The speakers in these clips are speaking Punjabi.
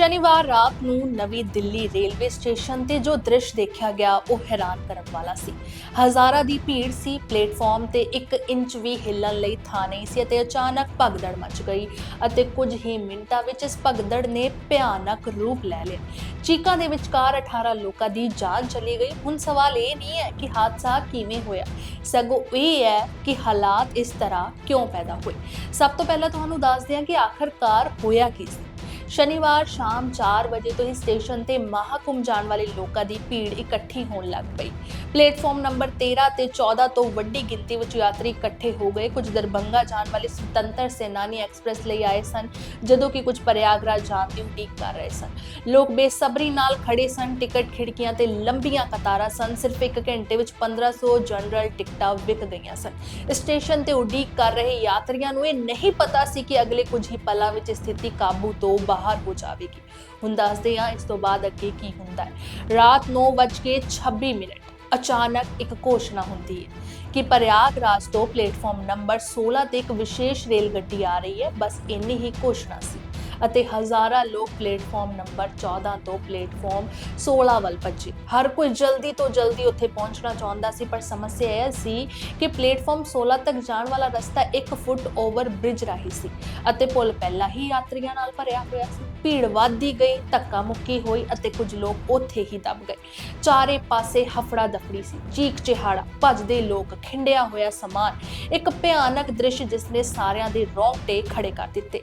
ਸ਼ਨੀਵਾਰ ਰਾਤ ਨੂੰ ਨਵੀਂ ਦਿੱਲੀ ਰੇਲਵੇ ਸਟੇਸ਼ਨ ਤੇ ਜੋ ਦ੍ਰਿਸ਼ ਦੇਖਿਆ ਗਿਆ, ਉਹ ਹੈਰਾਨ ਕਰਨ ਵਾਲਾ ਸੀ। ਹਜ਼ਾਰਾਂ ਦੀ ਭੀੜ ਸੀ, ਪਲੇਟਫਾਰਮ ਤੇ 1 ਇੰਚ ਵੀ ਹਿੱਲਣ ਲਈ ਥਾਂ ਨਹੀਂ ਸੀ ਅਤੇ ਅਚਾਨਕ ਭਗਦੜ ਮਚ ਗਈ ਅਤੇ ਕੁਝ ਹੀ ਮਿੰਟਾਂ ਵਿੱਚ ਇਸ ਭਗਦੜ ਨੇ ਭਿਆਨਕ ਰੂਪ ਲੈ ਲਿਆ। ਚੀਕਾਂ ਦੇ ਵਿਚਕਾਰ 18 ਲੋਕਾਂ ਦੀ ਜਾਨ ਚਲੀ ਗਈ। ਹੁਣ ਸਵਾਲ ਇਹ ਨਹੀਂ ਹੈ ਕਿ ਹਾਦਸਾ ਕਿਵੇਂ ਹੋਇਆ। ਸਗੋਂ ਇਹ ਹੈ ਕਿ ਹਾਲਾਤ ਇਸ ਤਰ੍ਹਾਂ ਕਿਉਂ ਪੈਦਾ ਹੋਏ। ਸਭ ਤੋਂ ਪਹਿਲਾਂ ਤੁਹਾਨੂੰ ਦੱਸਦੇ ਹਾਂ ਕਿ ਆਖਰਕਾਰ ਹੋਇਆ ਕੀ ਸੀ। ਸ਼ਨੀਵਾਰ ਸ਼ਾਮ 4 ਵਜੇ ਤੋਂ ਹੀ ਸਟੇਸ਼ਨ ਤੇ ਮਹਾਕੁੰਭ ਜਾਣ ਵਾਲੇ ਲੋਕਾਂ ਦੀ ਭੀੜ ਇਕੱਠੀ ਹੋਣ ਲੱਗ ਪਈ। ਪਲੇਟਫਾਰਮ ਨੰਬਰ 13 ਤੇ 14 ਤੋਂ ਵੱਡੀ ਗਿਣਤੀ ਵਿੱਚ ਯਾਤਰੀ ਇਕੱਠੇ ਹੋ ਗਏ। ਕੁਝ ਦਰਭੰਗਾ ਜਾਣ ਵਾਲੇ ਸੁਤੰਤਰ ਸੈਨਾਨੀ ਐਕਸਪ੍ਰੈਸ ਲਈ ਆਏ ਸਨ, ਜਦੋਂ ਕਿ ਕੁਝ ਪ੍ਰਯਾਗਰਾਜ ਜਾਣ ਦੀ ਉਡੀਕ ਕਰ ਰਹੇ ਸਨ। ਲੋਕ ਬੇਸਬਰੀ ਨਾਲ ਖੜੇ ਸਨ। ਟਿਕਟ, ਖਿੜਕੀਆਂ ਤੇ ਲੰਬੀਆਂ ਕਤਾਰਾਂ ਸਨ। ਸਿਰਫ ਇੱਕ ਘੰਟੇ ਵਿੱਚ 1500 ਜਨਰਲ ਟਿਕਟਾਂ ਵਿਕ ਗਈਆਂ ਸਨ। ਸਟੇਸ਼ਨ ਤੇ ਉਡੀਕ ਕਰ ਰਹੇ ਯਾਤਰੀਆਂ ਨੂੰ ਇਹ ਨਹੀਂ ਪਤਾ ਸੀ ਕਿ ਅਗਲੇ ਕੁਝ ਹੀ ਪਲਾਂ ਵਿੱਚ ਸਥਿਤੀ ਕਾਬੂ ਤੋਂ ਬਾਹਰ ਬਾਹਰ ਹੋ ਜਾਵੇਗੀ। ਹੁਣ ਦੱਸਦੇ ਹਾਂ ਇਸ ਤੋਂ ਬਾਅਦ ਅੱਗੇ ਕੀ ਹੁੰਦਾ ਹੈ। ਰਾਤ 9:26 ਮਿੰਟ, ਅਚਾਨਕ ਇੱਕ ਘੋਸ਼ਣਾ ਹੁੰਦੀ ਹੈ ਕਿ ਪ੍ਰਯਾਗਰਾਜ ਤੋਂ ਪਲੇਟਫਾਰਮ ਨੰਬਰ 16 ਤੇ ਇੱਕ ਵਿਸ਼ੇਸ਼ ਰੇਲ ਗੱਡੀ ਆ ਰਹੀ ਹੈ। ਬਸ ਇੰਨੀ ਹੀ ਘੋਸ਼ਣਾ ਸੀ। ਅਤੇ ਹਜ਼ਾਰਾਂ ਲੋਕ ਪਲੇਟਫਾਰਮ ਨੰਬਰ 14 ਤੋਂ ਪਲੇਟਫਾਰਮ 16 ਵੱਲ ਭੱਜੇ। ਹਰ ਕੋਈ ਜਲਦੀ ਤੋਂ ਜਲਦੀ ਉੱਥੇ ਪਹੁੰਚਣਾ ਚਾਹੁੰਦਾ ਸੀ, ਪਰ ਸਮੱਸਿਆ ਇਹ ਸੀ ਕਿ ਪਲੇਟਫਾਰਮ 16 ਤੱਕ ਜਾਣ ਵਾਲਾ ਰਸਤਾ 1 ਫੁੱਟ ਓਵਰ ਬ੍ਰਿਜ ਰਾਹੀਂ ਸੀ ਅਤੇ ਪੁਲ ਪਹਿਲਾਂ ਹੀ ਯਾਤਰੀਆਂ ਨਾਲ ਭਰਿਆ ਹੋਇਆ ਸੀ। ਭੀੜ ਵੱਧਦੀ ਗਈ, ਧੱਕਾ ਮੁੱਕੀ ਹੋਈ ਅਤੇ ਕੁਝ ਲੋਕ ਉੱਥੇ ਹੀ ਦਬ ਗਏ। ਚਾਰੇ ਪਾਸੇ ਹਫੜਾ ਦਫੜੀ ਸੀ। ਚੀਕ ਚਿਹਾੜਾ, ਭੱਜਦੇ ਲੋਕ, ਖਿੰਡਿਆ ਹੋਇਆ ਸਮਾਨ। ਇੱਕ ਭਿਆਨਕ ਦ੍ਰਿਸ਼ ਜਿਸ ਨੇ ਸਾਰਿਆਂ ਦੇ ਰੌਂਗਟੇ ਖੜੇ ਕਰ ਦਿੱਤੇ।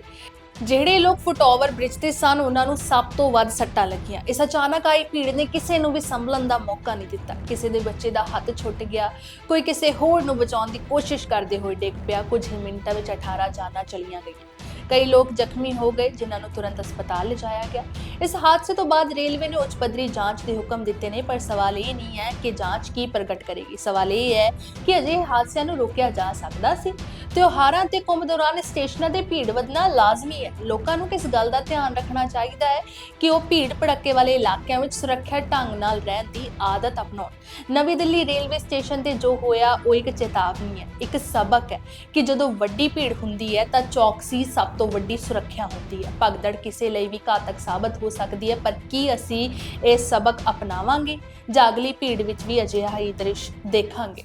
ਜਿਹੜੇ ਲੋਕ ਫੁੱਟਓਵਰ ਬ੍ਰਿਜ ਤੇ ਸਨ, ਉਹਨਾਂ ਨੂੰ ਸਭ ਤੋਂ ਵੱਧ ਸੱਟਾਂ ਲੱਗੀਆਂ। ਇਸ ਅਚਾਨਕ ਆਈ ਭੀੜ ਨੇ ਕਿਸੇ ਨੂੰ ਵੀ ਸੰਭਲਣ ਦਾ ਮੌਕਾ ਨਹੀਂ ਦਿੱਤਾ। ਕਿਸੇ ਦੇ ਬੱਚੇ ਦਾ ਹੱਥ ਛੁੱਟ ਗਿਆ। ਕੋਈ ਕਿਸੇ ਹੋਰ ਨੂੰ ਬਚਾਉਣ ਦੀ ਕੋਸ਼ਿਸ਼ ਕਰਦੇ ਹੋਏ ਡਿੱਗ ਪਿਆ। ਕੁਝ ਹੀ ਮਿੰਟਾਂ ਵਿੱਚ 18 ਜਾਨਾਂ ਚਲੀਆਂ ਗਈਆਂ। ਕਈ ਲੋਕ ਜ਼ਖਮੀ ਹੋ ਗਏ, ਜਿਨ੍ਹਾਂ ਨੂੰ ਤੁਰੰਤ ਹਸਪਤਾਲ ਲਿਜਾਇਆ ਗਿਆ। ਇਸ ਹਾਦਸੇ ਤੋਂ ਬਾਅਦ ਰੇਲਵੇ ਨੇ ਉੱਚ ਪੱਧਰੀ ਜਾਂਚ ਦੇ ਹੁਕਮ ਦਿੱਤੇ ਨੇ, ਪਰ ਸਵਾਲ ਇਹ ਨਹੀਂ ਹੈ ਕਿ ਜਾਂਚ ਕੀ ਪ੍ਰਗਟ ਕਰੇਗੀ। ਸਵਾਲ ਇਹ ਹੈ ਕਿ ਅਜਿਹੇ ਹਾਦਸਿਆਂ ਨੂੰ ਰੋਕਿਆ ਜਾ ਸਕਦਾ ਸੀ। ਤਿਉਹਾਰਾਂ ਤੇ ਕੁੰਭ ਦੌਰਾਨ ਸਟੇਸ਼ਨਾਂ ਤੇ ਭੀੜ ਵਧਣਾ ਲਾਜ਼ਮੀ ਹੈ। ਲੋਕਾਂ ਨੂੰ ਕਿਸ ਗੱਲ ਦਾ ਧਿਆਨ ਰੱਖਣਾ ਚਾਹੀਦਾ ਹੈ ਕਿ ਉਹ ਭੀੜ ਭੜੱਕੇ ਵਾਲੇ ਇਲਾਕਿਆਂ ਵਿੱਚ ਸੁਰੱਖਿਅਤ ਢੰਗ ਨਾਲ ਰਹਿਣ ਦੀ ਆਦਤ ਅਪਣਾਉਣ। ਨਵੀਂ ਦਿੱਲੀ ਰੇਲਵੇ ਸਟੇਸ਼ਨ ਤੇ ਜੋ ਹੋਇਆ, ਉਹ ਇੱਕ ਚੇਤਾਵਨੀ ਹੈ। ਇੱਕ ਸਬਕ ਹੈ ਕਿ ਜਦੋਂ ਵੱਡੀ ਭੀੜ ਹੁੰਦੀ ਹੈ, ਤਾਂ ਚੌਕਸੀ ਸਭ ਤੋਂ ਵੱਡੀ ਸੁਰੱਖਿਆ ਹੁੰਦੀ ਹੈ। ਭਗਦੜ ਕਿਸੇ ਲਈ ਵੀ ਘਾਤਕ ਸਾਬਤ ਹੋ ਸਕਦੀ ਹੈ, ਪਰ ਕੀ ਅਸੀਂ ਇਹ ਸਬਕ ਅਪਣਾਵਾਂਗੇ? ਜਾਂ ਅਗਲੀ ਭੀੜ ਵਿੱਚ ਵੀ ਅਜਿਹਾ ਹੀ ਦ੍ਰਿਸ਼ ਦੇਖਾਂਗੇ।